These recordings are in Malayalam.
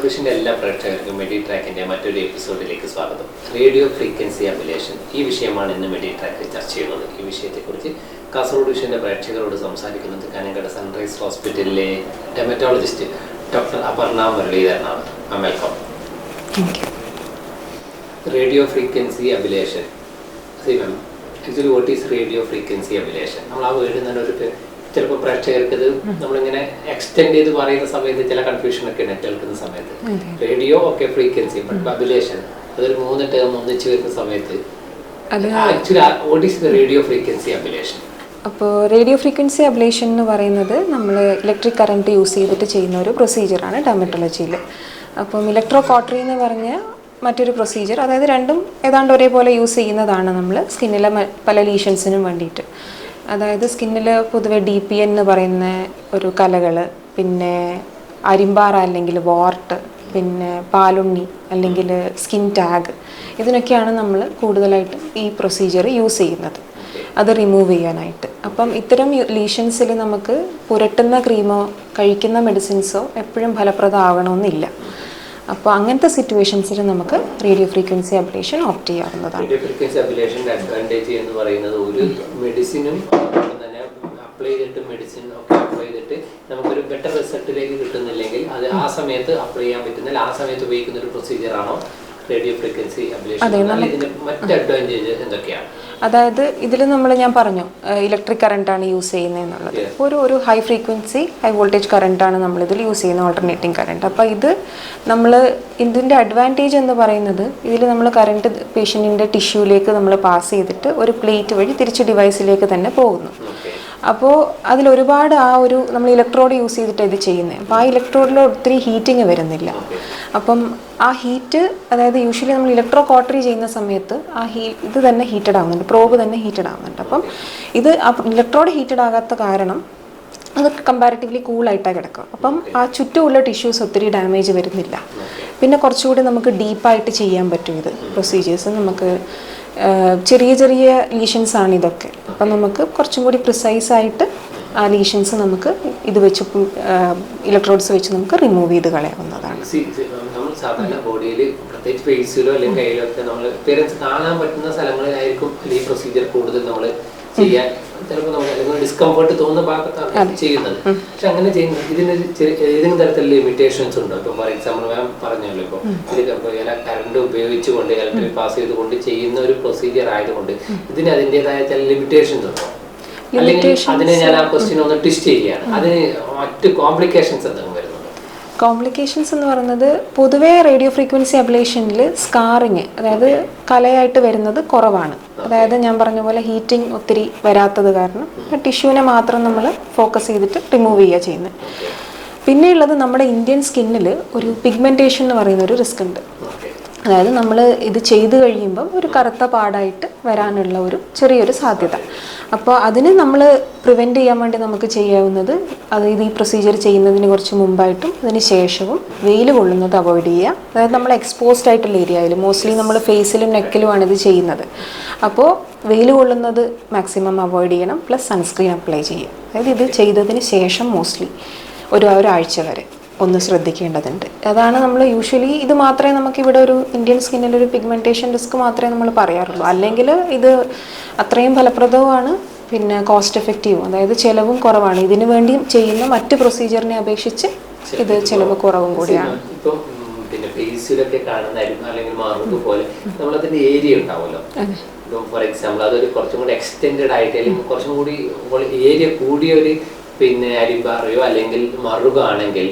കാസർഗോഡിഷിന്റെ എല്ലാ പ്രേക്ഷകർക്കും മെഡി ട്രാക്കിന്റെ മറ്റൊരു എപ്പിസോഡിലേക്ക് സ്വാഗതം. റേഡിയോ ഫ്രീക്വൻസി അബിലേഷൻ ഈ വിഷയമാണ് ഇന്ന് മെഡി ട്രാക്കിൽ ചർച്ച ചെയ്യുന്നത്. ഈ വിഷയത്തെക്കുറിച്ച് കാസർഗോഡ് ഡിവിഷന്റെ പ്രേക്ഷകരോട് സംസാരിക്കുന്നത് കാനങ്കട സൺറൈസ് ഹോസ്പിറ്റലിലെ dermatologist doctor Aparna മുരളീധരനാണ്. Ma'am welcome. Radio frequency ablation see ma'am actually what is radio frequency ablation നമ്മൾ ആ വേർഡ് തന്നെ ഒരു ചിലപ്പോൾ പ്രേക്ഷകർക്ക് ഇത് നമ്മളിങ്ങനെ എക്സ്റ്റെൻഡ് ചെയ്ത് പറയുന്ന സമയത്ത് ചില കൺഫ്യൂഷൻ ഒക്കെ ഉണ്ട് കേൾക്കുന്ന സമയത്ത്. റേഡിയോ ഒക്കെ ഫ്രീക്വൻസി ബട്ട് അബിലേഷൻ അതൊരു മൂന്ന് ടേം ഒന്നിച്ച് വരുന്ന സമയത്ത് actually what is the radio frequency ablation അപ്പോൾ റേഡിയോ ഫ്രീക്വൻസി അബ്ലേഷൻ എന്ന് പറയുന്നത് നമ്മൾ ഇലക്ട്രിക് കറണ്ട് യൂസ് ചെയ്തിട്ട് ചെയ്യുന്ന ഒരു പ്രൊസീജിയറാണ് ഡെമറ്റോളജിയിൽ അപ്പം ഇലക്ട്രോ കോട്ടറി എന്ന് പറഞ്ഞ മറ്റൊരു പ്രൊസീജിയർ അതായത് രണ്ടും ഏതാണ്ട് ഒരേപോലെ യൂസ് ചെയ്യുന്നതാണ് നമ്മൾ സ്കിന്നിലെ പല ലീഷൻസിനും വേണ്ടിയിട്ട്. അതായത് സ്കിന്നിൽ പൊതുവെ ഡി പി എന്ന് പറയുന്ന ഒരു കലകൾ പിന്നെ അരിമ്പാറ അല്ലെങ്കിൽ വാർട്ട് പിന്നെ പാലുണ്ണി അല്ലെങ്കിൽ സ്കിൻ ടാഗ് ഇതിനൊക്കെയാണ് നമ്മൾ കൂടുതലായിട്ട് ഈ പ്രൊസീജിയർ യൂസ് ചെയ്യുന്നത്. അത് റിമൂവ് ചെയ്യാനായിട്ട്. അപ്പം ഇത്തരം ലീഷൻസിൽ നമുക്ക് പുരട്ടുന്ന ക്രീമോ കഴിക്കുന്ന മെഡിസിൻസോ എപ്പോഴും ഫലപ്രദമാകണമെന്നില്ല. അപ്പോൾ അങ്ങനത്തെ സിറ്റുവേഷൻസിൽ നമുക്ക് റേഡിയോ ഫ്രീക്വൻസി അബ്ലേഷൻ ഓപ്റ്റ് ചെയ്യാവുന്നതാണ്. റേഡിയോ ഫ്രീക്വൻസി അബ്ലേഷന്റെ അഡ്വാന്റേജ് എന്ന് പറയുന്നത് ഒരു മെഡിസിനും തന്നെ അപ്ലൈ ചെയ്തിട്ട് മെഡിസിൻ ഒക്കെ അപ്ലൈ ചെയ്തിട്ട് നമുക്കൊരു ബെറ്റർ റിസൾട്ടിലേക്ക് കിട്ടുന്നില്ലെങ്കിൽ അത് ആ സമയത്ത് അപ്ലൈ ചെയ്യാൻ പറ്റുന്നില്ല. ആ സമയത്ത് ഉപയോഗിക്കുന്ന ഒരു പ്രൊസീജിയർ ആണോ? റേഡിയോ ഫ്രീക്വൻസി അബിലേഷൻ എന്നാൽ ഇതിന്റെ മറ്റ് അഡ്വാന്റേജ് എന്തൊക്കെയാണ്? അതായത് ഇതിൽ നമ്മൾ ഞാൻ പറഞ്ഞു ഇലക്ട്രിക് കറണ്ടാണ് യൂസ് ചെയ്യുന്നത് എന്നുള്ളത്. ഒരു ഒരു high frequency high voltage current ആണ് നമ്മൾ നമ്മളിതിൽ യൂസ് ചെയ്യുന്ന ഓൾട്ടർനേറ്റിംഗ് കറണ്ട് അപ്പോൾ ഇത് നമ്മൾ ഇതിന്റെ അഡ്വാന്റേജ് എന്ന് പറയുന്നത് ഇതിൽ നമ്മൾ കറണ്ട് പേഷ്യന്റിന്റെ ടിഷ്യൂലേക്ക് നമ്മൾ പാസ് ചെയ്തിട്ട് ഒരു പ്ലേറ്റ് വഴി തിരിച്ച് ഡിവൈസിലേക്ക് തന്നെ പോകുന്നു. അപ്പോൾ അതിൽ ഒരുപാട് ആ ഒരു നമ്മൾ ഇലക്ട്രോഡ് യൂസ് ചെയ്തിട്ട് ഇത് ചെയ്യുന്നത് അപ്പോൾ ആ ഇലക്ട്രോഡിൽ ഒത്തിരി ഹീറ്റിംഗ് വരുന്നില്ല. അപ്പം ആ ഹീറ്റ് അതായത് യൂഷ്വലി നമ്മൾ ഇലക്ട്രോ കോട്ടറി ചെയ്യുന്ന സമയത്ത് ആ ഹീ ഇത് തന്നെ ഹീറ്റഡ് ആവുന്നുണ്ട്. പ്രോബ് തന്നെ ഹീറ്റഡ് ആവുന്നുണ്ട്. അപ്പം ഇത് ഇലക്ട്രോഡ് ഹീറ്റഡ് ആകാത്ത കാരണം അത് കമ്പാരിറ്റീവ്ലി കൂളായിട്ടാണ് കിടക്കുക. അപ്പം ആ ചുറ്റുമുള്ള ടിഷ്യൂസ് ഒത്തിരി ഡാമേജ് വരുന്നില്ല. പിന്നെ കുറച്ചുകൂടി നമുക്ക് ഡീപ്പായിട്ട് ചെയ്യാൻ പറ്റും ഇത് പ്രൊസീജിയേഴ്സ് നമുക്ക് ചെറിയ ചെറിയ ലീഷൻസ് ആണ് ഇതൊക്കെ. അപ്പം നമുക്ക് കുറച്ചും കൂടി പ്രിസൈസ് ആയിട്ട് ആ ലീഷൻസ് നമുക്ക് ഇത് വെച്ച് ഇലക്ട്രോഡ്സ് വെച്ച് നമുക്ക് റിമൂവ് ചെയ്ത് കളയാവുന്നതാണ്. സാധാരണ പ്രത്യേകിച്ച് ഫേസിലോ ഒക്കെ നമ്മൾ കാണാൻ പറ്റുന്ന സ്ഥലങ്ങളിലായിരിക്കും ഈ പ്രൊസീജിയർ കൂടുതൽ നമ്മൾ ചെയ്യാൻ ചിലപ്പോൾ നമുക്ക് അല്ലെങ്കിൽ ഡിസ്കംഫർട്ട് തോന്നുന്ന ഭാഗത്താണ് ചെയ്യുന്നത് പക്ഷെ അങ്ങനെ ചെയ്യുന്നത് ഇതിന് ഏതെങ്കിലും തരത്തിലുള്ള ലിമിറ്റേഷൻസ് ഉണ്ടോ? ഇപ്പം ഫോർ എക്സാമ്പിൾ മാം പറഞ്ഞല്ലോ ഇപ്പോൾ ഇത് കറണ്ട് ഉപയോഗിച്ചുകൊണ്ട് ഇലക്ട്രിക് പാസ് ചെയ്തുകൊണ്ട് ചെയ്യുന്ന ഒരു പ്രൊസീജിയർ ആയതുകൊണ്ട് ഇതിന് അതിന്റെതായ ചില ലിമിറ്റേഷൻസ് ഉണ്ടോ? അല്ലെങ്കിൽ അതിനെ ഞാൻ ആ ക്വസ്റ്റ്യൻ ഒന്ന് ട്വിസ്റ്റ് ചെയ്യുകയാണ്. അതിന് മറ്റ് കോംപ്ലിക്കേഷൻസ് എന്തെങ്കിലും വരുന്നുണ്ടോ? കോംപ്ലിക്കേഷൻസ് എന്ന് പറയുന്നത് പൊതുവേ റേഡിയോ ഫ്രീക്വൻസി അബ്ലേഷനിൽ സ്കാറിങ് അതായത് കലയായിട്ട് വരുന്നത് കുറവാണ്. അതായത് ഞാൻ പറഞ്ഞ പോലെ ഹീറ്റിംഗ് ഒത്തിരി വരാത്തത് കാരണം ടിഷ്യൂവിനെ മാത്രം നമ്മൾ ഫോക്കസ് ചെയ്തിട്ട് റിമൂവ് ചെയ്യുക ചെയ്യുന്നത്. പിന്നെയുള്ളത് നമ്മുടെ ഇന്ത്യൻ സ്കിന്നിൽ ഒരു പിഗ്മെന്റേഷൻ എന്ന് പറയുന്ന ഒരു റിസ്ക് ഉണ്ട്. അതായത് നമ്മൾ ഇത് ചെയ്തു കഴിയുമ്പം ഒരു കറുത്ത പാടായിട്ട് വരാനുള്ള ഒരു ചെറിയൊരു സാധ്യത. അപ്പോൾ അതിന് നമ്മൾ പ്രിവെന്റ് ചെയ്യാൻ വേണ്ടി നമുക്ക് ചെയ്യാവുന്നത് അതായത് ഈ പ്രൊസീജിയർ ചെയ്യുന്നതിന് കുറച്ച് മുമ്പായിട്ടും അതിന് ശേഷവും വെയിൽ കൊള്ളുന്നത് അവോയ്ഡ് ചെയ്യുക. അതായത് നമ്മൾ എക്സ്പോസ്ഡ് ആയിട്ടുള്ള ഏരിയയിൽ മോസ്റ്റ്ലി നമ്മൾ ഫേസിലും നെക്കിലുമാണ് ഇത് ചെയ്യുന്നത്. അപ്പോൾ വെയിൽ കൊള്ളുന്നത് മാക്സിമം അവോയ്ഡ് ചെയ്യണം പ്ലസ് സൺസ്ക്രീൻ അപ്ലൈ ചെയ്യുക. അതായത് ഇത് ചെയ്തതിന് ശേഷം മോസ്റ്റ്ലി ഒരു ഒരാഴ്ച വരെ. ഒന്ന് ശ്രദ്ധിക്കേണ്ടതുണ്ട്. അതാണ് നമ്മൾ യൂഷ്വലി ഇത് മാത്രമേ നമുക്ക് ഇവിടെ ഒരു ഇന്ത്യൻ സ്കിന്നിൽ ഒരു പിഗ്മെന്റേഷൻ റിസ്ക് മാത്രമേ നമ്മൾ പറയാറുള്ളൂ. അല്ലെങ്കിൽ ഇത് അത്രയും ഫലപ്രദവുമാണ് പിന്നെ കോസ്റ്റ് എഫക്റ്റീവും അതായത് ചിലവും കുറവാണ്. ഇതിനു വേണ്ടി ചെയ്യുന്ന മറ്റ് പ്രൊസീജിയറിനെ അപേക്ഷിച്ച് ഇത് ചിലവ് കുറവും കൂടിയാണ്. പിന്നെ ഫേസിലൊക്കെ കാണുന്ന അരിമ അല്ലെങ്കിൽ മാറുന്നത് പോലെ. നമ്മളതിന്റെ ഏരിയ ഉണ്ടാവുമല്ലോ. ഫോർ എക്സാമ്പിൾ അതൊരു കുറച്ചും കൂടി എക്സ്റ്റെൻഡ് ആയിട്ട് അല്ലെങ്കിൽ കുറച്ചും കൂടി ഏരിയ കൂടിയ ഒരു പിന്നെ അരിമ്പാറയോ അല്ലെങ്കിൽ മറുകാണെങ്കിൽ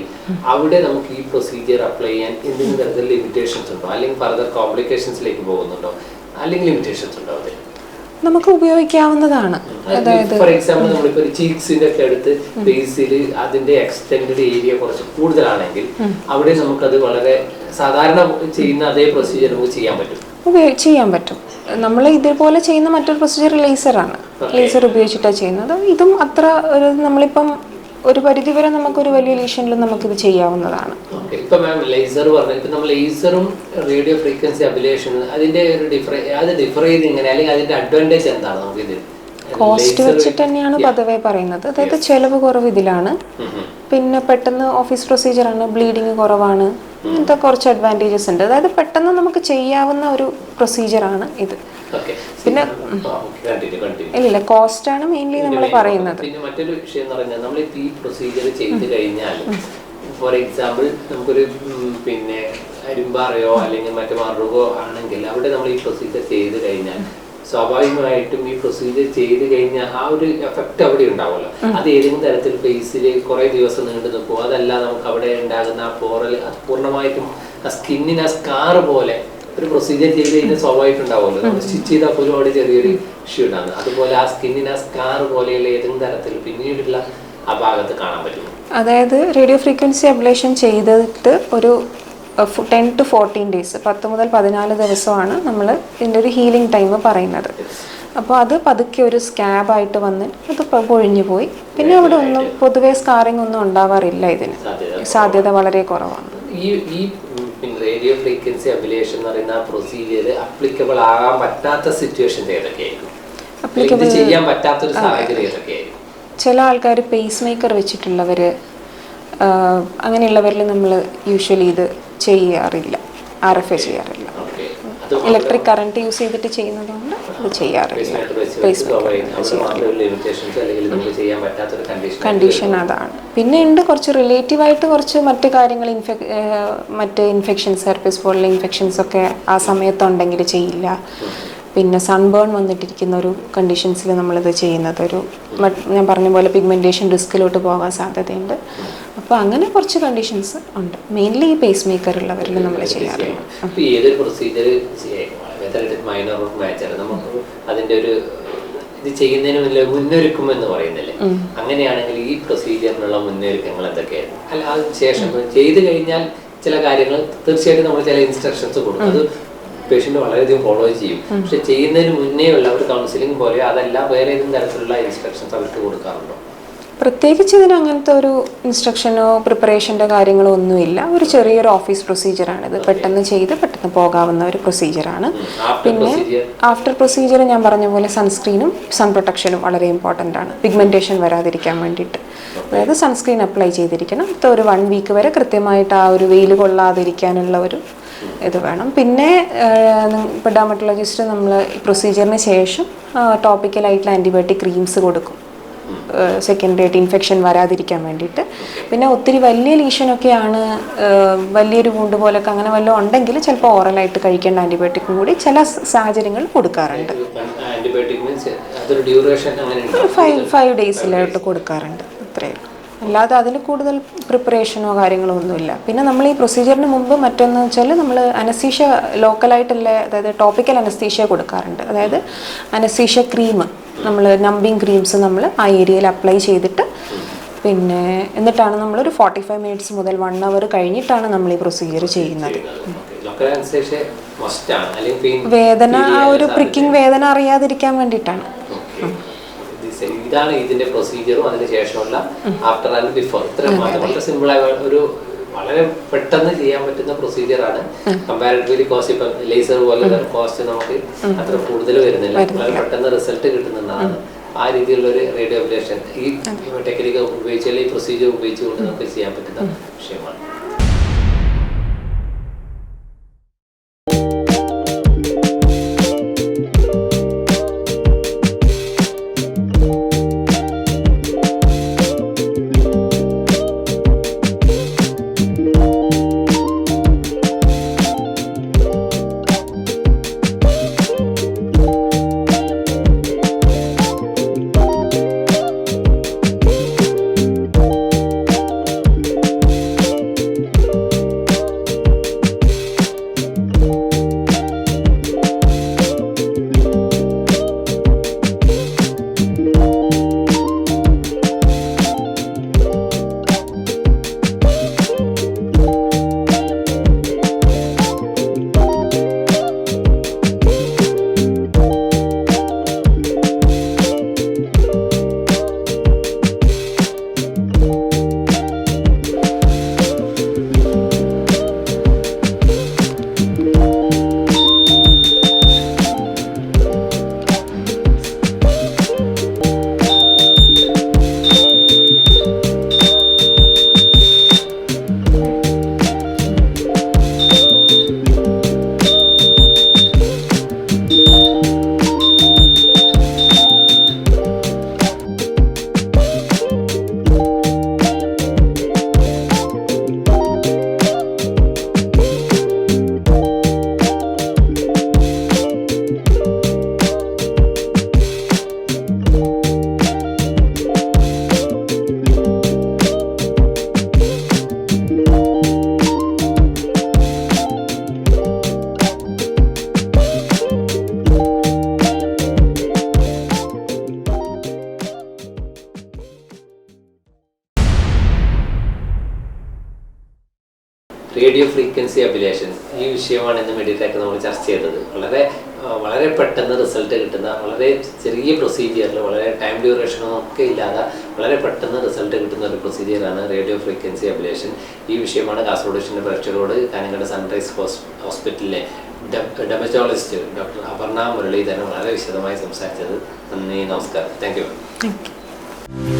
അവിടെ നമുക്ക് ഈ പ്രൊസീജിയർ അപ്ലൈ ചെയ്യാൻ എന്തെങ്കിലും തരത്തിൽ ലിമിറ്റേഷൻസ് ഉണ്ടോ? അല്ലെങ്കിൽ ഫർദർ കോംപ്ലിക്കേഷൻസിലേക്ക് പോകുന്നുണ്ടോ? അല്ലെങ്കിൽ ലിമിറ്റേഷൻസ് ഉണ്ടോ അതിൽ? നമുക്ക് ഉപയോഗിക്കാവുന്നതാണ്. അതായത് ഫോർ എക്സാമ്പിൾ നമ്മളിപ്പോ ചീക്സിന്റെ ഒക്കെ അടുത്ത് ഫേസിൽ അതിന്റെ എക്സ്റ്റെൻഡഡ് ഏരിയ കുറച്ച് കൂടുതലാണെങ്കിൽ അവിടെ നമുക്കത് വളരെ സാധാരണ ചെയ്യുന്ന അതേ പ്രൊസീജിയർ നമുക്ക് ചെയ്യാൻ പറ്റും. ചെയ്യാൻ പറ്റും. നമ്മൾ ഇതേപോലെ ചെയ്യുന്ന മറ്റൊരു പ്രൊസീജിയർ ലേസറാണ് ലേസർ ഉപയോഗിച്ചിട്ടാണ് ചെയ്യുന്നത്. ഇതും അത്ര ഒരു നമ്മളിപ്പം ഒരു പരിധിവരെ നമുക്കൊരു വലിയ ലീഷനിൽ നമുക്കിത് ചെയ്യാവുന്നതാണ്. ഓക്കെ ഇപ്പൊ മാം ലേസർ പറഞ്ഞ ഇപ്പൊ നമ്മൾ ലേസറും റേഡിയോ ഫ്രീക്വൻസി അതിന്റെ ഒരു ഡിഫറെ അത് ഡിഫർ ചെയ്ത് ഇങ്ങനെ അല്ലെങ്കിൽ അതിന്റെ അഡ്വാന്റേജ് എന്താണ് നമുക്ക് ഇത് കോസ്റ്റ് വെച്ചിട്ട് തന്നെയാണ് പതിവെ പറയുന്നത്. അതായത് ചെലവ് കുറവ് ഇതിലാണ്. പിന്നെ പെട്ടെന്ന് ഓഫീസ് പ്രൊസീജിയറാണ് ബ്ലീഡിങ് കുറവാണ്. ഇങ്ങനത്തെ കുറച്ച് അഡ്വാന്റേജസ് ഉണ്ട്. അതായത് പെട്ടെന്ന് നമുക്ക് ചെയ്യാവുന്ന ഒരു പ്രൊസീജിയറാണ് ഇത്. പിന്നെ ഇല്ല കോസ്റ്റ് ആണ് മെയിൻലി നമ്മൾ പറയുന്നത്. പിന്നെ മറ്റൊരു വിഷയം എന്ന് പറഞ്ഞാൽ നമ്മൾ ഈ പ്രൊസീജിയർ ചെയ്ത് കഴിഞ്ഞാൽ ഫോർ എക്സാമ്പിൾ നമുക്കൊരു പിന്നെ അരുമ്പാറയോ അല്ലെങ്കിൽ മറ്റു മാറുകയോ ആണെങ്കിൽ അവിടെ നമ്മൾ ഈ പ്രൊസീജിയർ ചെയ്ത് കഴിഞ്ഞാൽ സ്വാഭാവികമായിട്ടും ഈ പ്രൊസീജിയർ ചെയ്ത് കഴിഞ്ഞാൽ ആ ഒരു എഫക്റ്റ് അവിടെ ഉണ്ടാവുമല്ലോ. അത് ഏതെങ്കിലും തരത്തിൽ ഫേസിൽ കുറെ ദിവസം നീണ്ടു നിൽക്കും. അതല്ല നമുക്ക് അവിടെ ഉണ്ടാകുന്ന ആ പോറൽ അത് പൂർണമായിട്ടും ആ സ്കിന്നിന് ആ സ്കാർ പോലെ ഒരു പ്രൊസീജിയർ ചെയ്ത് കഴിഞ്ഞാൽ സ്വാഭാവികം ഉണ്ടാവുമല്ലോ നമ്മൾ സ്റ്റിച്ച് ചെയ്താൽ പോലും അവിടെ ചെറിയൊരു ഇഷ്യൂ ഉണ്ടാകുന്നത് അതുപോലെ ആ സ്കിന്നിന് ആ സ്കാർ പോലെയുള്ള ഏതെങ്കിലും തരത്തിൽ പിന്നീടുള്ള ആ ഭാഗത്ത് കാണാൻ പറ്റും. അതായത് റേഡിയോ ഫ്രീക്വൻസി അബ്ലേഷൻ ചെയ്തിട്ട് ഒരു ടെൻ ടു ഫോർട്ടീൻ ഡേയ്സ് പത്ത് മുതൽ പതിനാല് ദിവസമാണ് നമ്മൾ ഇതിന്റെ ഒരു ഹീലിംഗ് ടൈം പറയുന്നത്. അപ്പോൾ അത് പതുക്കെ ഒരു സ്കാബായിട്ട് വന്ന് അത് പൊഴിഞ്ഞു പോയി. പിന്നെ അവിടെ ഒന്നും പൊതുവേ സ്കാറിങ് ഒന്നും ഉണ്ടാവാറില്ല ഇതിന്. സാധ്യത വളരെ കുറവാണ്. ഈ ഈ പിന്നെ റേഡിയോ ഫ്രീക്വൻസി അബിലേഷൻ എന്ന് പറയുന്ന ആ പ്രൊസീജിയർ അപ്ലിക്കബിൾ ആകാൻ പറ്റാത്ത സിറ്റുവേഷൻ ഏതൊക്കെയായിരുന്നു ഇത് ചെയ്യാൻ പറ്റാത്തൊരു സാഹചര്യം ഏതൊക്കെയായിരുന്നു ചില ആൾക്കാർ പേസ് മേക്കർ വെച്ചിട്ടുള്ളവർ അങ്ങനെയുള്ളവരിൽ നമ്മൾ യൂഷ്വലി ഇത് ചെയ്യാറില്ല. ആർ എഫ് എ ചെയ്യാറില്ല. ഇലക്ട്രിക് കറണ്ട് യൂസ് ചെയ്തിട്ട് ചെയ്യുന്നതുകൊണ്ട് അത് ചെയ്യാറില്ല. കണ്ടീഷൻ അതാണ്. പിന്നെ ഉണ്ട് കുറച്ച് റിലേറ്റീവ് ആയിട്ട് കുറച്ച് മറ്റു കാര്യങ്ങൾ ഇൻഫെക് മറ്റ് ഇൻഫെക്ഷൻസ് ഹെർപ്പിസ് പോലുള്ള ഇൻഫെക്ഷൻസ് ഒക്കെ ആ സമയത്തുണ്ടെങ്കിൽ ചെയ്യില്ല. പിന്നെ സൺബേൺ വന്നിട്ടിരിക്കുന്ന ഒരു കണ്ടീഷൻസിൽ നമ്മളിത് ചെയ്യുന്നത് ഒരു ഞാൻ പറഞ്ഞ പോലെ പിഗ്മെന്റേഷൻ റിസ്കിലോട്ട് പോകാൻ സാധ്യതയുണ്ട്. അപ്പോൾ അങ്ങനെ കുറച്ച് കണ്ടീഷൻസ് ഉണ്ട്. മെയിൻലി ഈ പേസ് മേക്കർ ഉള്ളവരിൽ നമ്മൾ ഏതൊരു പ്രൊസീജിയർ മൈനർ മേജർ നമുക്ക് അതിന്റെ ഒരു ഇത് ചെയ്യുന്നതിന് മുന്നിൽ മുന്നൊരുക്കം എന്ന് പറയുന്നില്ലേ അങ്ങനെയാണെങ്കിൽ ഈ പ്രൊസീജിയറിനുള്ള മുന്നൊരുക്കങ്ങൾ എന്തൊക്കെയായിരുന്നു? അല്ല അതിന് ശേഷം ചെയ്തു കഴിഞ്ഞാൽ ചില കാര്യങ്ങൾ തീർച്ചയായിട്ടും നമ്മൾ ചില ഇൻസ്ട്രക്ഷൻസ് കൊടുക്കും. അത് പേഷ്യന്റ് വളരെയധികം ഫോളോ ചെയ്യും. പക്ഷെ ചെയ്യുന്നതിന് മുന്നേ ഉള്ള ഒരു കൗൺസിലിംഗ് പോലെ അതല്ല വേറെ ഏതെങ്കിലും തരത്തിലുള്ള ഇൻസ്ട്രക്ഷൻസ് അവർക്ക് കൊടുക്കാറുണ്ടോ? പ്രത്യേകിച്ച് ഇതിന് അങ്ങനത്തെ ഒരു ഇൻസ്ട്രക്ഷനോ പ്രിപ്പറേഷന്റെ കാര്യങ്ങളോ ഒന്നുമില്ല. ഒരു ചെറിയൊരു ഓഫീസ് പ്രൊസീജിയറാണ് ഇത്. പെട്ടെന്ന് ചെയ്ത് പെട്ടെന്ന് പോകാവുന്ന ഒരു പ്രൊസീജിയറാണ് പിന്നെ ആഫ്റ്റർ പ്രൊസീജിയർ ഞാൻ പറഞ്ഞ പോലെ സൺസ്ക്രീനും സൺ പ്രൊട്ടക്ഷനും വളരെ ഇമ്പോർട്ടന്റ് ആണ്. പിഗ്മെന്റേഷൻ വരാതിരിക്കാൻ വേണ്ടിയിട്ട്. അതായത് സൺസ്ക്രീൻ അപ്ലൈ ചെയ്തിരിക്കണം. അടുത്ത ഒരു വൺ വീക്ക് വരെ കൃത്യമായിട്ട് ആ ഒരു വെയിൽ കൊള്ളാതിരിക്കാനുള്ള ഒരു ഇത് വേണം. പിന്നെ ഇപ്പോൾ ഡെർമറ്റോളജിസ്റ്റ് നമ്മൾ പ്രൊസീജിയറിന് ശേഷം ടോപ്പിക്കലായിട്ടുള്ള ആന്റിബയോട്ടിക് ക്രീംസ് കൊടുക്കും. സെക്കൻഡറി ആയിട്ട് ഇൻഫെക്ഷൻ വരാതിരിക്കാൻ വേണ്ടിയിട്ട്. പിന്നെ ഒത്തിരി വലിയ ലീഷനൊക്കെയാണ് വലിയൊരു വൂണ്ട് പോലൊക്കെ അങ്ങനെ വല്ലതും ഉണ്ടെങ്കിൽ ചിലപ്പോൾ ഓറലായിട്ട് കഴിക്കേണ്ട ആന്റിബയോട്ടിക്കും കൂടി ചില സാഹചര്യങ്ങൾ കൊടുക്കാറുണ്ട്. ഫൈവ് ഫൈവ് ഡേയ്സിലായിട്ട് കൊടുക്കാറുണ്ട്. അത്രയേ ഉള്ളൂ. അല്ലാതെ അതിൽ കൂടുതൽ പ്രിപ്പറേഷനോ കാര്യങ്ങളോ ഒന്നുമില്ല. പിന്നെ നമ്മൾ ഈ പ്രൊസീജിയറിന് മുമ്പ് മറ്റൊന്ന് വെച്ചാൽ നമ്മൾ അനസ്തീഷ്യ ലോക്കലായിട്ടുള്ള അതായത് ടോപ്പിക്കൽ അനസ്തീഷ്യ കൊടുക്കാറുണ്ട്. അതായത് അനസ്തീഷ്യ ക്രീം നമ്മൾ നമ്പിങ് ക്രീംസ് നമ്മൾ ആ ഏരിയയിൽ അപ്ലൈ ചെയ്തിട്ട് പിന്നെ എന്നിട്ടാണ് നമ്മളൊരു ഫോർട്ടി ഫൈവ് മിനിറ്റ്സ് മുതൽ വൺ അവർ കഴിഞ്ഞിട്ടാണ് നമ്മൾ ഈ പ്രൊസീജിയർ ചെയ്യുന്നത്. വേദന ആ ഒരു പ്രിക്കിംഗ് വേദന അറിയാതിരിക്കാൻ വേണ്ടിയിട്ടാണ്. ഇതാണ് ഇതിന്റെ പ്രൊസീജിയറും അതിന് ശേഷമുള്ള ആഫ്റ്റർ ആൻഡ് ബിഫോർ ഇത്രയും മാത്രം വളരെ സിമ്പിൾ ആയ ഒരു വളരെ പെട്ടെന്ന് ചെയ്യാൻ പറ്റുന്ന പ്രൊസീജിയർ ആണ്. കമ്പാരിറ്റീവ്ലി കോസ്റ്റ് ഇപ്പം ലേസർ പോലെ കോസ്റ്റ് നമുക്ക് അത്ര കൂടുതൽ വരുന്നില്ല. വളരെ പെട്ടെന്ന് റിസൾട്ട് കിട്ടുന്നതാണ്. ആ രീതിയിലുള്ള ഒരു റേഡിയോ അബ്ലേഷൻ ഈ ടെക്നിക്ക് ഉപയോഗിച്ചാൽ ഈ പ്രൊസീജിയർ ഉപയോഗിച്ചുകൊണ്ട് നമുക്ക് ചെയ്യാൻ പറ്റുന്ന വിഷയമാണ്. റേഡിയോ ഫ്രീക്വൻസി അബിലേഷൻ ഈ വിഷയമാണ് ഇന്ന് മെഡിറ്റേക്ക് നമ്മൾ ചർച്ച ചെയ്തത്. വളരെ വളരെ പെട്ടെന്ന് റിസൾട്ട് കിട്ടുന്ന വളരെ ചെറിയ പ്രൊസീജിയറിൽ വളരെ ടൈം ഡ്യൂറേഷനോ ഒക്കെ ഇല്ലാതെ വളരെ പെട്ടെന്ന് റിസൾട്ട് കിട്ടുന്ന ഒരു പ്രൊസീജിയറാണ് റേഡിയോ ഫ്രീക്വൻസി അബിലേഷൻ ഈ വിഷയമാണ് കാസർഗോഡ് ഡിസ്ട്രിക്ട് പ്രേക്ഷകരോട് കാഞ്ഞങ്ങാട് സൺറൈസ് ഹോസ്പിറ്റലിലെ ഡെമറ്റോളജിസ്റ്റ് ഡോക്ടർ അപർണ മുരളീധരൻ വളരെ വിശദമായി സംസാരിച്ചത്. നന്ദി നമസ്കാരം. Thank you